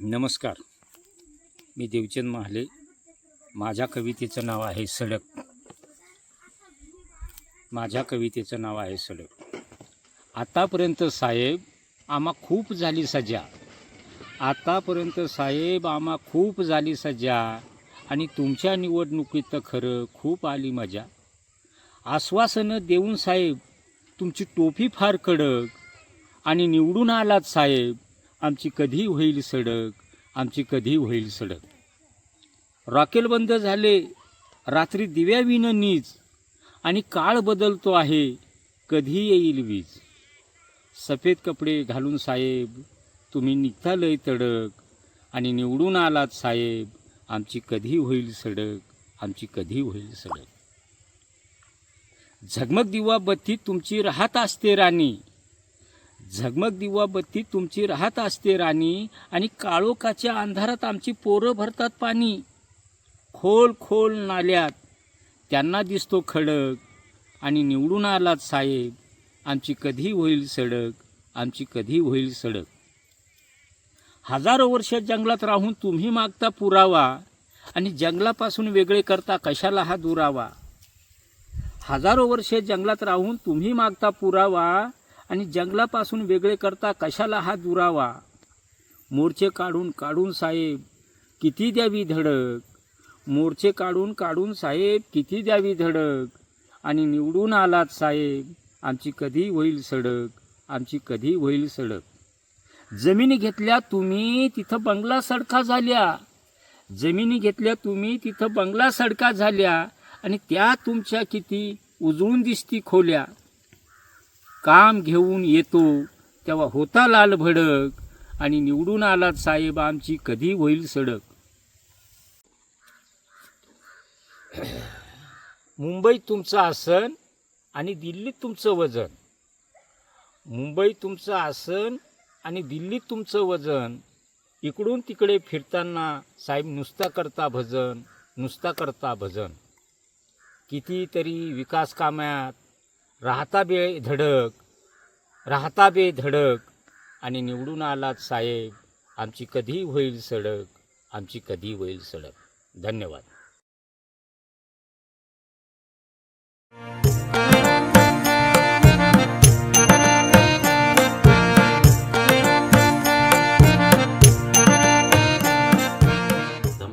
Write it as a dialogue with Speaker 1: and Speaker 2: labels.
Speaker 1: नमस्कार. मी देवचंद महाले. माझ्या कवितेचं नाव आहे सडक. माझ्या कवितेचं नाव आहे सडक. आतापर्यंत साहेब आम्हा खूप झाली सज्जा आतापर्यंत साहेब आम्हा खूप झाली सज्जा आणि तुमच्या निवडणुकीत खरं खूप आली मजा. आश्वासनं देऊन साहेब तुमची टोपी फार कडक. आणि निवडून आलात साहेब आमची कधी होईल सडक आमची कधी होईल सडक. रॉकेल बंद झाले रात्री दिव्याविन नीज आणि काळ बदलतो आहे कधी येईल वीज. सफेद कपडे घालून साहेब तुम्ही निघतालय तडक आणि निवडून आलात साहेब आमची कधी होईल सडक आमची कधी होईल सडक. झगमग दिवा बत्ती तुमची राहत असते राणी. झगमग दिवाबत्ती तुमची राहत असते राणी आणि काळोखाच्या अंधारात आमची पोरं भरतात पाणी. खोल खोल नाल्यात. त्यांना दिसतो खडक आणि निवडून आलात साहेब. आमची कधी होईल सडक? आमची कधी होईल सडक? हजारो वर्ष जंगलात राहून तुम्ही मागता पुरावा आणि जंगलापासून वेगळे करता कशाला हा दुरावा? हजारो वर्ष जंगलात राहून तुम्ही मागता पुरावा आणि जंगलापासून वेगळे करता कशाला हा दुरावा? मोर्चे काढून काढून साहेब किती द्यावी धडक? मोर्चे काढून काढून साहेब किती द्यावी धडक? आणि निवडून आलात साहेब आमची कधी होईल सडक? आमची कधी होईल सडक? जमिनी घेतल्या तुम्ही तिथं बंगला सडका झाल्या. जमिनी घेतल्या तुम्ही तिथं बंगला सडका झाल्या. आणि त्या तुमच्या किती उजळून दिसती खोल्या. काम घेऊन येतो तेव्हा होता लाल भडक आणि निवडून आलात साहेब आमची कधी होईल सडक. मुंबईत तुमचं आसन आणि दिल्लीत तुमचं वजन. मुंबईत तुमचं आसन आणि दिल्लीत तुमचं वजन. इकडून तिकडे फिरताना साहेब नुसता करता भजन नुसता करता भजन. कितीतरी विकास कामात राहता बे धडक राहता बे धडक आणि निवडून आलात साहेब आमची कधी होईल सडक आमची कधी होईल सडक. धन्यवाद.